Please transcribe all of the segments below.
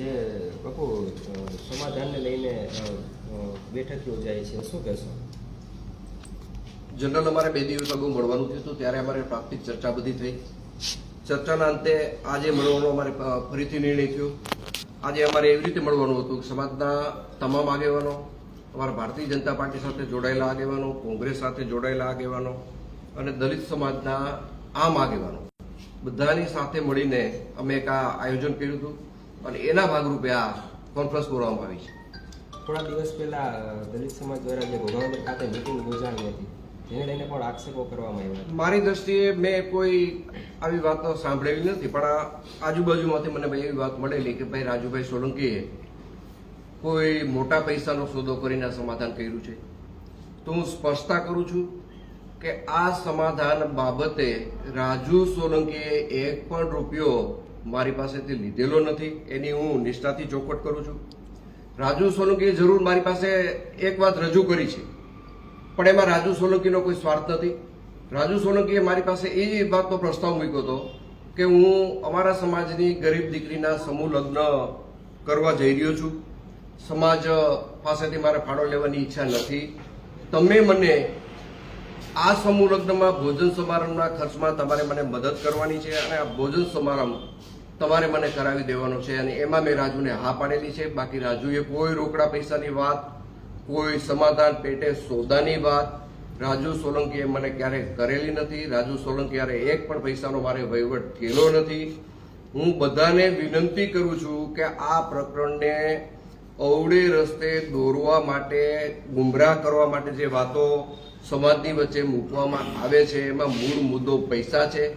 જે બાપુ સમાધાનને લઈને બેઠક યોજાય છે, શું કહેશો? જનરલ અમારે બે દિવસ અગાઉ મળવાનું થયું હતું, ત્યારે અમારે પ્રાથમિક ચર્ચા બધી થઈ. ચર્ચાના અંતે આજે મળવાનો અમારે ફરીથી નિર્ણય થયો. આજે અમારે એવી રીતે મળવાનું હતું કે સમાજના તમામ આગેવાનો, અમારા ભારતીય જનતા પાર્ટી સાથે જોડાયેલા આગેવાનો, કોંગ્રેસ સાથે જોડાયેલા આગેવાનો અને દલિત સમાજના આમ આગેવાનો. બધાની સાથે મળીને અમે એક આ આયોજન કર્યું હતું. અને એના ભાગરૂપે આ કોન્ફરન્સ બોલાવવામાં આવી છે. થોડા દિવસ પહેલા દલિત સમાજ દ્વારા જે ઘોઘાવદર ખાતે મિટિંગ યોજાણી હતી જેને લઈને પણ આક્ષેપો કરવામાં આવ્યા મારી દ્રષ્ટિએ મેં કોઈ આવી વાતો સાંભળેલી નથી પણ આજુબાજુમાંથી મને ભાઈ એવી વાત મળેલી કે ભાઈ રાજુભાઈ સોલંકીએ કોઈ મોટા પૈસાનો સોદો કરીને સમાધાન કર્યું છે. તો હું સ્પષ્ટતા કરું છું કે આ સમાધાન બાબતે રાજુ સોલંકીએ એક પણ રૂપિયો મારી પાસેથી લીધેલો નથી, એની હું નિષ્ઠાથી ચોખવટ કરું છું. રાજુ સોલંકીએ જરૂર મારી પાસે એક વાત રજૂ કરી છે. પણ એમાં રાજુ સોલંકીનો કોઈ સ્વાર્થ નથી. રાજુ સોલંકીએ મારી પાસે એ વાતનો પ્રસ્તાવ મૂક્યો હતો કે હું અમારા સમાજની ગરીબ દીકરીના સમૂહ લગ્ન કરવા જઈ રહ્યો છું. સમાજ પાસેથી મારે ફાળો લેવાની ઈચ્છા નથી. તમે મને આ સમૂહ લગ્નમાં ભોજન સમારંભના ખર્ચમાં તમારે મને મદદ કરવાની છે અને આ ભોજન સમારંભ તમારે મને કરાવી દેવાનો છે અને એમાં મેં રાજુને હા પાડેલી છે. બાકી રાજુએ કોઈ રોકડા પૈસાની વાત, કોઈ સમાધાન પેટે સોદાની વાત, રાજુ સોલંકીએ મને ક્યારેય કરેલી નથી. રાજુ સોલંકી યારે એક પણ પૈસાનો મારે વહીવટ થયેલો નથી. હું બધાને વિનંતી કરું છું કે આ પ્રકરણને અવળે રસ્તે દોરવા માટે, ગુમરાહ કરવા માટે જે વાતો સમાજની વચ્ચે મૂકવામાં આવે છે. એમાં મૂળ મુદ્દો પૈસા છે.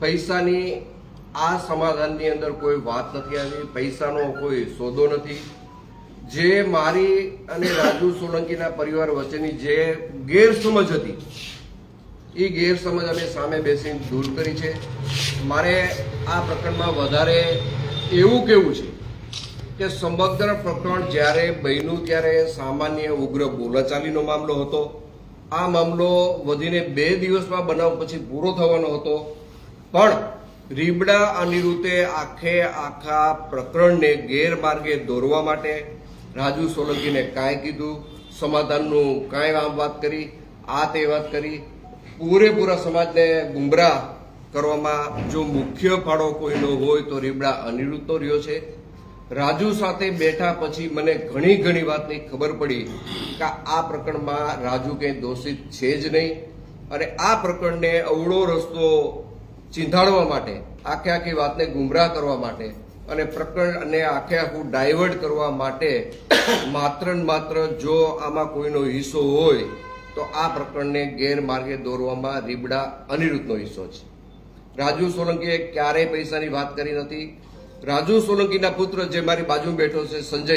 પૈસાની આ સમાધાનની અંદર કોઈ વાત નથી આવી. પૈસાનો કોઈ સોદો નથી. જે મારી અને રાજુ સોલંકીના પરિવાર વચ્ચેની જે ગેરસમજ હતી એ ગેરસમજ અમે સામે બેસીને દૂર કરી છે. મારે આ પ્રકરણમાં વધારે એવું કેવું છે કે સમગ્ર પ્રકરણ જ્યારે બન્યું ત્યારે સામાન્ય ઉગ્ર બોલાચાલીનો મામલો હતો. આ મામલો વધીને બે દિવસમાં બનાવ પછી પૂરો થવાનો હતો. પણ રીબડા અનિરુદ્ધે આખે આખા પ્રકરણને ગેરમાર્ગે દોરવા માટે રાજુ સોલંકીને કાંઈ કીધું, સમાધાનનું કાંઈ આમ વાત કરી, આ તે વાત કરી. પૂરેપૂરા સમાજને ગુમરાહ કરવામાં જો મુખ્ય ફાળો કોઈનો હોય તો રીબડા અનિરુદ્ધનો રહ્યો છે. રાજુ સાથે બેઠા પછી મને ઘણી ઘણી વાતની ખબર પડી કે આ પ્રકરણમાં રાજુ કંઈ દોષિત છે જ નહીં. અને આ પ્રકરણને અવળો રસ્તો ચીંધાડવા માટે, આખે આખી વાતને ગુમરાહ કરવા માટે અને પ્રકરણને આખે આખું ડાયવર્ટ કરવા માટે માત્ર ને માત્ર જો આમાં કોઈનો હિસ્સો હોય, તો આ પ્રકરણને ગેરમાર્ગે દોરવામાં રીબડા અનિરુદ્ધનો હિસ્સો છે. રાજુ સોલંકીએ ક્યારેય પૈસાની વાત કરી નથી. રાજુ સોલંકીના પુત્ર જે મારી બાજુ બેઠો છે, સંજય,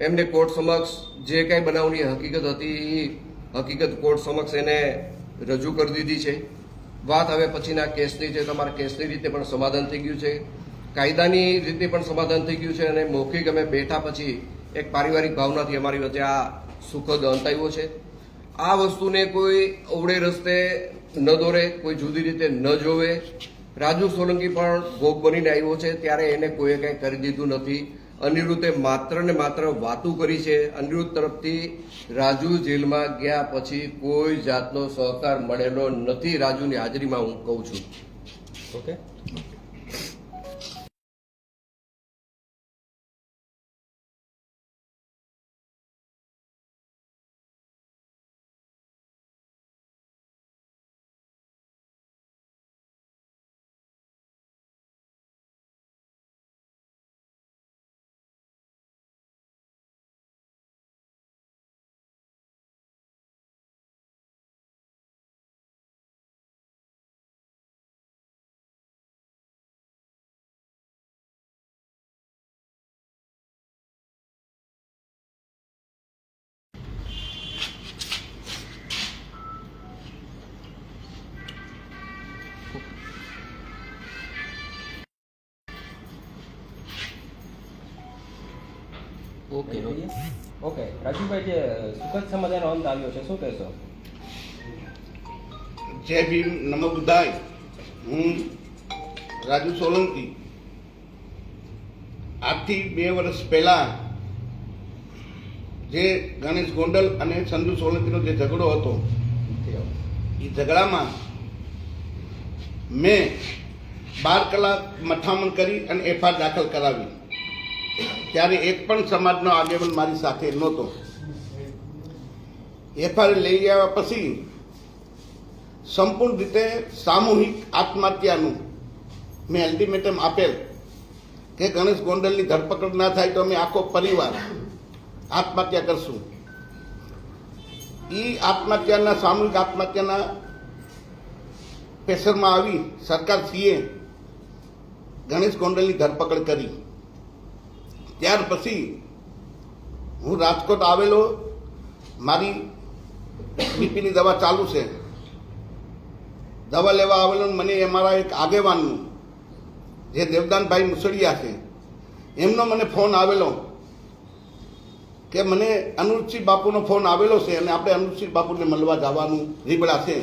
એમને કોર્ટ સમક્ષ જે કાંઈ બનાવની હકીકત હતી એ હકીકત કોર્ટ સમક્ષ એને રજૂ કરી દીધી છે. વાત હવે પછીના કેસની છે, તમારા કેસની રીતે પણ સમાધાન થઈ ગયું છે. કાયદાની રીતે પણ સમાધાન થઈ ગયું છે અને મૌખિક અમે બેઠા પછી એક પારિવારિક ભાવનાથી અમારી વચ્ચે આ સુખદ અંત આવ્યો છે. આ વસ્તુને કોઈ અવળે રસ્તે ન દોરે, કોઈ જુદી રીતે ન જોવે. રાજુ સોલંકી પણ ભોગ બનીને આવ્યો છે. ત્યારે એને કોઈએ કંઈ કરી દીધું નથી. અનિરુદ્ધે માત્ર ને માત્ર વાતું કરી છે. અનિરુદ્ધ તરફથી રાજુ જેલમાં ગયા પછી કોઈ જાતનો સહકાર મળેલો નથી. રાજુની હાજરીમાં હું કહું છું. Okay okay okay. રાજુભાઈ જે સુખદ સમાધાનનો અંત આવ્યો છે શું કહેશો? જય ભીમ નમો બુદ્ધાય. હું રાજુ સોલંકી. આજથી બે વર્ષ પહેલા જે ગણેશ ગોંડલ અને સંધુ સોલંકીનો જે ઝઘડો હતો એ ઝઘડામાં મેં બાર કલાક મથામણ કરી અને એફઆઈઆર દાખલ કરાવી. ત્યારે એક પણ સમાજનો આગેવાન મારી સાથે નહોતો. એફઆઈઆર લઈ આવ્યા પછી સંપૂર્ણ રીતે સામૂહિક આત્મહત્યાનું મેં અલ્ટિમેટમ આપેલ કે ગણેશ ગોંડલની ધરપકડ ના થાય તો અમે આખો પરિવાર આત્મહત્યા કરશું. એ આત્મહત્યાના, સામૂહિક આત્મહત્યાના પ્રેશરમાં આવી સરકાર સીએ ગણેશ ગોંડલની ધરપકડ કરી. ત્યાર પછી હું રાજકોટ આવેલો, મારી બીપીની દવા ચાલુ છે. દવા લેવા આવેલો મને અમારા એક આગેવાનનું, જે દેવદાનભાઈ મુસળિયા છે, એમનો મને ફોન આવેલો કે મને અનુરસિંહ બાપુનો ફોન આવેલો છે અને આપણે અનુરસિંહ બાપુને મળવા જવાનું, રીબડા છે.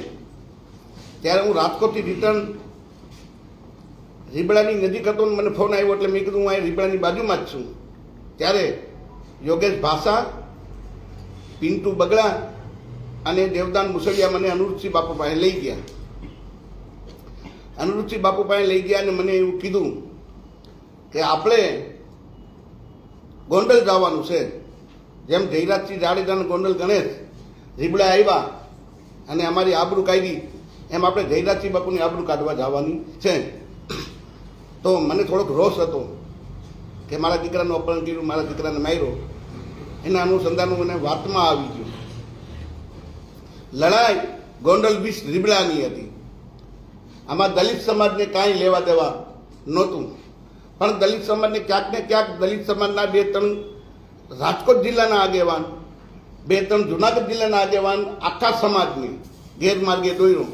ત્યારે હું રાજકોટથી રિટર્ન રીબડાની નજીક હતો મને ફોન આવ્યો એટલે મેં કીધું હું અહીં રીબડાની બાજુમાં જ છું. ત્યારે યોગેશ ભાષા, પિન્ટુ બગડા અને દેવદાન મુસળિયા મને અનુરૂપસિંહ બાપુ પાસે લઈ ગયા. અનુરૂપસિંહ બાપુ પાસે લઈ ગયા અને મને એવું કીધું કે આપણે ગોંડલ જવાનું છે. જેમ જયરાજસિંહ જાડેજા અને ગોંડલ ગણેશ રીબડા આવ્યા અને અમારી આબરૂ કાઢી, એમ આપણે જયરાજસિંહ બાપુની આબરૂ કાઢવા જવાની છે. તો મને થોડોક રોષ હતો. કે મારા દીકરાનું અપહરણ કર્યું, મારા દીકરાને માર્યો. એના અનુસંધાનું મને વાતમાં આવી ગયું. લડાઈ ગોંડલ બીચ રીબડાની હતી. આમાં દલિત સમાજને કાંઈ લેવા દેવા નહોતું. પણ દલિત સમાજને ક્યાંક ને ક્યાંક દલિત સમાજના બે ત્રણ રાજકોટ જિલ્લાના આગેવાન, બે ત્રણ જુનાગઢ જિલ્લાના આગેવાન આખા સમાજને ગેરમાર્ગે દોર્યો.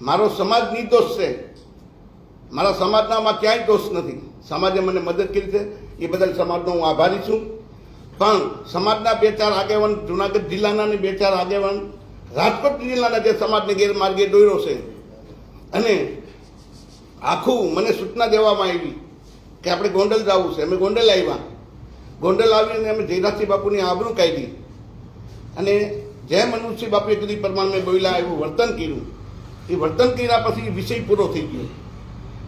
મારો સમાજ નિર્દોષ છે. મારા સમાજનામાં ક્યાંય દોષ નથી. સમાજે મને મદદ કરી છે. એ બદલ સમાજનો હું આભારી છું. પણ સમાજના બે ચાર આગેવાન, જુનાગઢ જિલ્લાના બે ચાર આગેવાન, રાજકોટ જિલ્લાના જે સમાજને ગેરમાર્ગે દોર્યો છે. અને આખું મને સૂચના દેવામાં આવી કે આપણે ગોંડલ જવું છે. અમે ગોંડલ આવ્યા. ગોંડલ આવીને અમે જયરાજસિંહ બાપુની આબરૂ કાઢી. અને જેમ મનુષ્ય બાપુએ કદી પ્રમાણે બોલ્યા એવું વર્તન કર્યું. એ વર્તન કર્યા પછી વિષય પૂરો થઈ ગયો.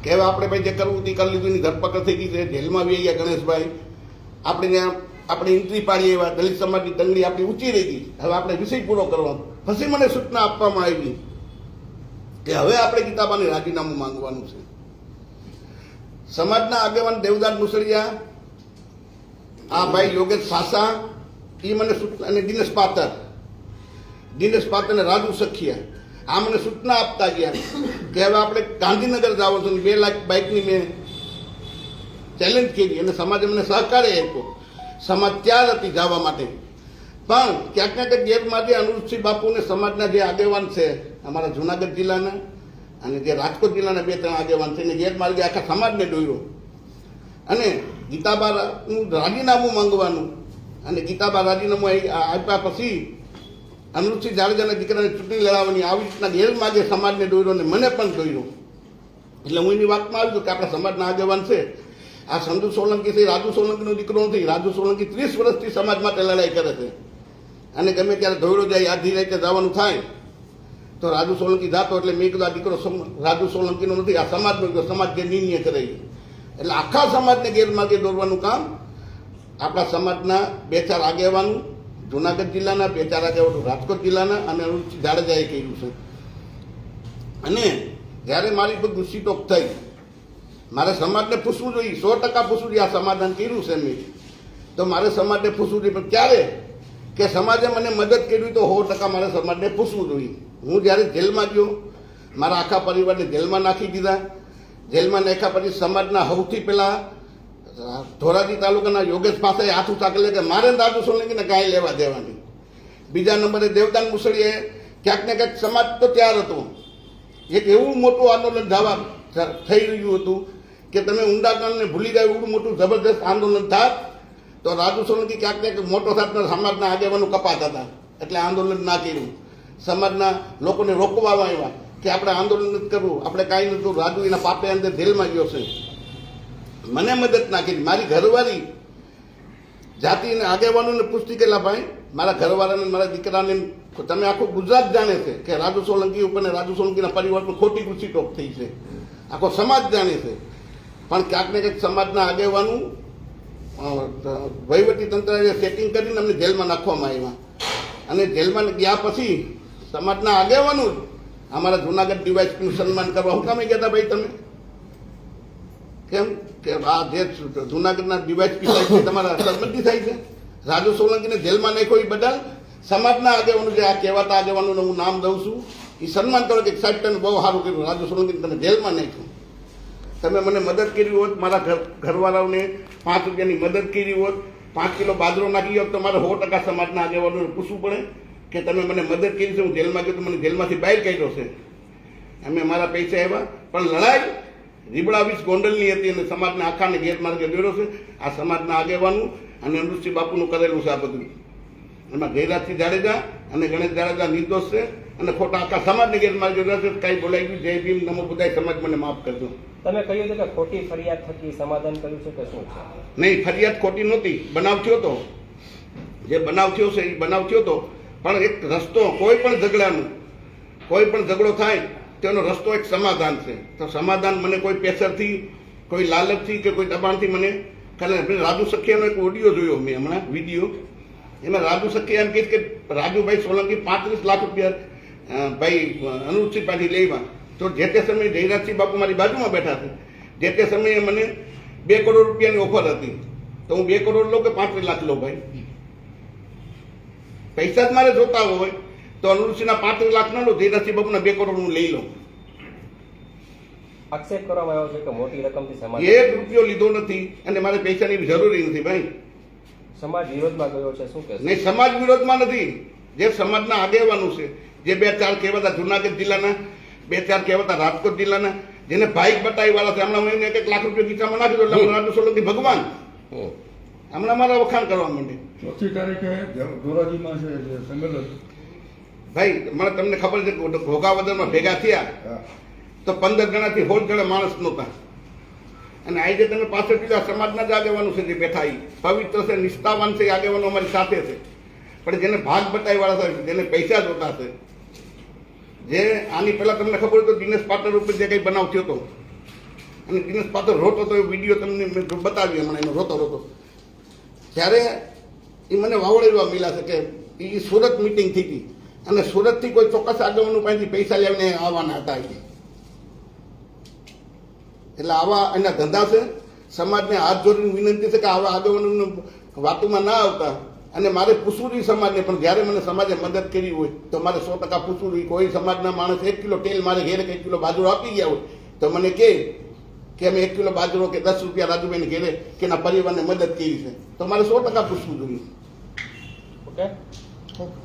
કે હવે આપણે ભાઈ જે કરવું તે કરી લીધું? એની ધરપકડ થઈ ગઈ છે. જેલમાં બી ગયા ગણેશભાઈ. આપણે ત્યાં આપણે એન્ટ્રી પાડી એવા દલિત સમાજની તંગડી આપણી ઊંચી રહી ગઈ. હવે આપણે વિષય પૂરો કરવાનો પછી મને સૂચના આપવામાં આવી કે હવે આપણે ગીતાબાને રાજીનામું માંગવાનું છે. સમાજના આગેવાન દેવદાસ મુસળિયા, આ ભાઈ યોગેશ સાસા એ મને સૂચના અને દિનેશ પાતર. દિનેશ પાતર અને રાજુ સખિયા. આ મને સૂચના આપતા ગયા. કે હવે આપણે ગાંધીનગર જવું છે બે લાખ બાઇકની મેં ચેલેન્જ કરી અને સમાજે મને સહકાર આપ્યો. સમાજ તૈયાર હતી જવા માટે. પણ ક્યાંક ને ક્યાંક ગેરમાર્ગે અનુરૂપસિંહ બાપુને સમાજના જે આગેવાન છે, અમારા જુનાગઢ જિલ્લાના અને જે રાજકોટ જિલ્લાના બે ત્રણ આગેવાન છે, એને ગેરમાર્ગે આખા સમાજને દોર્યો. અને ગીતાબાનું રાજીનામું માંગવાનું અને ગીતાબા રાજીનામું આપ્યા પછી અનુરૂપસિંહ જાડેજાના દીકરાને ચૂંટણી લડાવવાની આવી રીતના ગેરમાર્ગે સમાજને દોર્યો અને મને પણ દોર્યો એટલે હું એની વાતમાં આવ્યું કે આપણા સમાજના આગેવાન છે. આ સંજુ સોલંકી છે રાજુ સોલંકીનો દીકરો નથી. રાજુ સોલંકી ત્રીસ વર્ષથી સમાજ માટે લડાઈ કરે છે. અને ગમે ત્યારે ધોયડો જાય આધી રાતે જવાનું થાય, તો રાજુ સોલંકી જાતો એટલે મેં કીધું આ દીકરો રાજુ સોલંકીનો નથી, આ સમાજનો દીકરો, સમાજ જે નિર્ણય કરે. એટલે આખા સમાજને ગેરમાર્ગે દોરવાનું કામ આપણા સમાજના બે ચાર આગેવાનું જુનાગઢ જિલ્લાના બે ચાર આગેવાનો રાજકોટ જિલ્લાના અને જાડેજાએ કર્યું છે. અને જ્યારે મારી પર ટોક થઈ, મારે સમાજને પૂછવું જોઈએ, સો ટકા પૂછવું જોઈએ આ સમાધાન કર્યું છે મેં. તો મારે સમાજને પૂછવું જોઈએ, પણ ક્યારે કે સમાજે મને મદદ કરી તો સો ટકા મારે સમાજને પૂછવું જોઈએ. હું જ્યારે જેલમાં ગયો, મારા આખા પરિવારને જેલમાં નાખી દીધા. જેલમાં નાખ્યા પછી સમાજના સૌથી પહેલા ધોરાજી તાલુકાના યોગેશ પાસે હાથ ઉઠાકેલે કે મારે દાદુ સોલંકીને કાંઈ લેવા દેવાની. બીજા નંબરે દેવદાન મુસળીએ ક્યાંક ને ક્યાંક સમાજ તો ત્યાર હતો. એક એવું મોટું આંદોલન જવા થઈ રહ્યું હતું કે તમે ઊંડાકણને ભૂલી ગયા એવું મોટું જબરદસ્ત આંદોલન થાત, તો રાજુ સોલંકી ક્યાંક ને ક્યાંક મોટો સાથના સમાજના આગેવાનો કપાત હતા. એટલે આંદોલન ના કર્યું. સમાજના લોકોને રોકવામાં આવ્યા કે આપણે આંદોલન નથી કરવું. આપણે કાંઈ કરવું. રાજુ એના પાપે અંદર જેલમાં ગયો છે. મને મદદ ના કરી મારી ઘરવાળી જાતિને આગેવાનોને પૂછતી કેટલા ભાઈ, મારા ઘરવાળાને, મારા દીકરાને, તમે આખું ગુજરાત જાણે છે કે રાજુ સોલંકી ઉપર રાજુ સોલંકીના પરિવાર પર ખોટી કુર્સી ટોપ થઈ છે. આખો સમાજ જાણે છે. પણ ક્યાંક ને ક્યાંક સમાજના આગેવાનું વહીવટી તંત્રએ સેટિંગ કરીને અમને જેલમાં નાખવામાં આવ્યા. અને જેલમાં ગયા પછી સમાજના આગેવાનો જ અમારા જુનાગઢ ડીવાયસપીનું સન્માન કરવા. હું કામે ગયા હતા ભાઈ તમે? કેમ કે આ જે જુનાગઢના ડિવાઇસ પીસાઈ તમારા સંબંધી થાય છે? રાજુ સોલંકીને જેલમાં નાખ્યો એ બદલ? સમાજના આગેવાનો જે આ કહેવાતા આગેવાનોને હું નામ દઉં છું એ સન્માન કરો કે સાહેબ તમે બહુ સારું કર્યું, રાજુ સોલંકીને તમે જેલમાં નાખ્યું. તમે મને મદદ કરી હોત, મારા ઘર, ઘરવાળાઓને પાંચ રૂપિયાની મદદ કરી હોત, પાંચ કિલો બાજરો નાખી હોત તો મારે સો ટકા સમાજના આગેવાનોને પૂછવું પડે કે તમે મને મદદ કરી છે, હું જેલમાં ગયો તો મને જેલમાંથી બહાર કાઢ્યો છે. અમે મારા પૈસા આવ્યા, પણ લડાઈ રીબડા વીસ ગોંડલની હતી અને સમાજના આખાને ગેરમાર્ગે દોર્યો છે. આ સમાજના આગેવાનું અને અમૃતસિંહ બાપુનું કરેલું છે આ બધું. એમાં ગેરાજથી જાડેજા અને ગણેશ જાડેજા નિર્દોષ છે અને ખોટા આખા સમાજને ગેરમાર્ગે દોર્યો છે. કાંઈ બોલાઈ ગયું જય ભીમ નમો બુધાય સમાજ મને માફ કરજો. તમે કહ્યું હતું કે ખોટી ફરિયાદ થકી સમાધાન કર્યું છે કે શું છે? નહીં ફરિયાદ ખોટી નહોતી. બનાવ થયો તો. જે બનાવ થયો છે એ બનાવ થયો તો. પણ એક રસ્તો કોઈ પણ ઝઘડાનું કોઈ પણ ઝઘડો થાય તેનો રસ્તો એક સમાધાન છે. તો સમાધાન મને કોઈ પ્રેશરથી કોઈ લાલચથી કે કોઈ દબાણથી મને ખાલી રાજુ સખિયાનો એક ઓડિયો જોયો મેં હમણાં વીડિયો એમાં રાજુ સખિયા એમ કહે કે રાજુભાઈ સોલંકી પાંત્રીસ લાખ રૂપિયા ભાઈ અનુપસિંહ પાછી લેવા. તો જે તે સમયે જયરાજસિંહ બાપુ મારી બાજુમાં બેઠા છે. જે તે સમયે મને બે કરોડ રૂપિયાની ઓફર હતી. તો હું બે કરોડ લઉં કે પાંત્રીસ લાખ લઉં ભાઈ? પૈસા જ મારે જોતા હોય. તો અનુરૂષિના પાંત્રીસ લાખ ન લો જયરાજસિંહ બાપુના બે કરોડ હું લઈ લઉં. આક્ષેપ કરવામાં આવ્યો છે કે મોટી રકમથી એક રૂપિયો લીધો નથી અને મારે પૈસાની જરૂરી નથી ભાઈ. સમાજ વિરોધમાં ગયો છે શું કે નહીં સમાજ વિરોધમાં નથી. જે સમાજના આગેવાનું છે જે બે ચાર કહેવાતા જુનાગઢ જિલ્લાના બે ચાર કહેવાતા રાજકોટ જિલ્લાના જેને ભાઈ બટાઈ વાળા છે હમણાં હું એને એક એક લાખ રૂપિયા ખીચામાં નાખી દો એટલે રાજુ સોલંકી ભગવાન. હમણાં મારા વખાણ કરવા માંડે. ચોથી તારીખે ધોરાજીમાં છે સંમેલન. ભાઈ મને તમને ખબર છે કે ઘોઘાવદરમાં ભેગા થયા તો પંદર જણાથી હોળ જણા માણસ નહોતા. અને આજે તમે પાછળ બીજા સમાજના જ આગેવાનો છે જે બેઠા એ પવિત્ર છે નિષ્ઠાવાન છે આગેવાનો અમારી સાથે છે. પણ જેને ભાગ બતાવી વાળા છે જેને પૈસા જોતા છે જે આની પહેલાં તમને ખબર હતો તો દિનેશ પાટર ઉપર જે કંઈ બનાવ થયો હતો. અને દિનેશ પાટર રોતો તો એ વીડિયો તમને મેં બતાવ્યો મને એનો રોતો રોતો. ત્યારે એ મને વાવડેવા મિલા છે કે એ સુરત મિટિંગ થઈ હતી અને સુરતથી કોઈ ચોક્કસ આગેવાનો પાસેથી પૈસા લેવાને આવવાના હતા એટલે આવા એના ધંધા છે. સમાજને હાથ જોડીને વિનંતી છે કે આવા આગેવાનો વાતોમાં ના આવતા. અને મારે પૂછવું જોઈએ સમાજને પણ જ્યારે મને સમાજે મદદ કરી હોય તો મારે સો ટકા પૂછવું જોઈએ કોઈ સમાજના માણસ એક કિલો તેલ મારે ઘેરે એક કિલો બાજરો આપી ગયા હોય તો મને કહે કે અમે એક કિલો બાજરો કે દસ રૂપિયા રાજુભાઈને ઘેરે કે એના પરિવારને મદદ કરી છે. તો મારે સો ટકા પૂછવું જોઈએ. Okay okay.